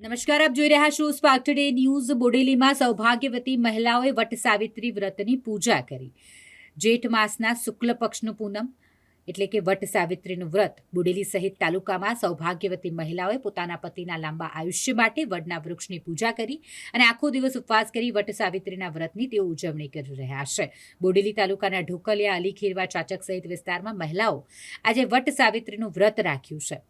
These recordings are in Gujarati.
નમસ્કાર, આપ જોઈ રહ્યા છો સ્પાર્ક ટુડે ન્યૂઝ બોડેલીમાં સૌભાગ્યવતી મહિલાઓએ વટ સાવિત્રી વ્રતની પૂજા કરી. જેઠ માસના શુક્લ પક્ષનું પૂનમ, એટલે કે વટ સાવિત્રીનું વ્રત. બોડેલી સહિત તાલુકામાં સૌભાગ્યવતી મહિલાઓએ પોતાના પતિના લાંબા આયુષ્ય માટે વડના વૃક્ષની પૂજા કરી અને આખો દિવસ ઉપવાસ કરી વટ સાવિત્રીના વ્રતની તેઓ ઉજવણી કરી રહ્યા છે. બોડેલી તાલુકાના ઢોકલિયા અલી ખીરવા ચાચક સહિત વિસ્તારમાં મહિલાઓ આજે વટ સાવિત્રીનું વ્રત રાખ્યું છે.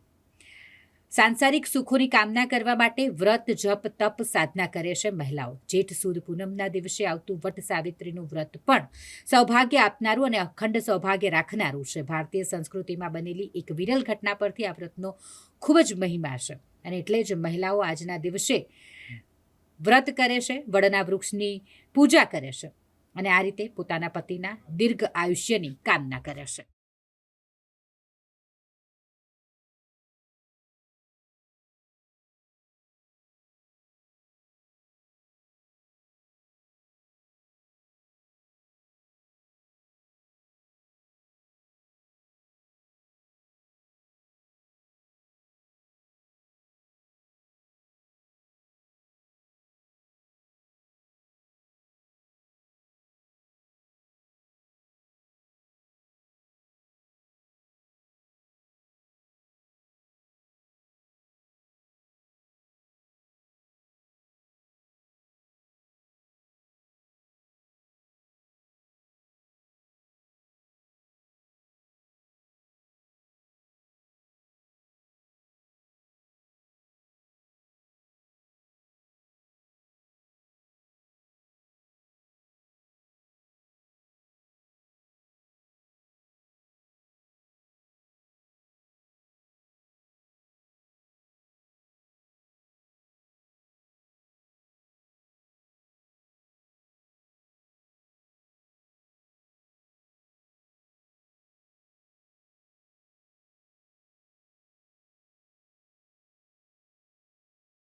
સાંસારિક સુખોની કામના કરવા માટે વ્રત, જપ, તપ સાધના કરે છે મહિલાઓ. જેઠ સુદ પૂનમના દિવસે આવતું વટ સાવિત્રીનું વ્રત પણ સૌભાગ્ય આપનારું અને અખંડ સૌભાગ્ય રાખનારું છે. ભારતીય સંસ્કૃતિમાં બનેલી એક વિરલ ઘટના પરથી આ વ્રતનો ખૂબ જ મહિમા છે અને એટલે જ મહિલાઓ આજના દિવસે વ્રત કરે છે, વડના વૃક્ષની પૂજા કરે છે અને આ રીતે પોતાના પતિના દીર્ઘ આયુષ્યની કામના કરે છે.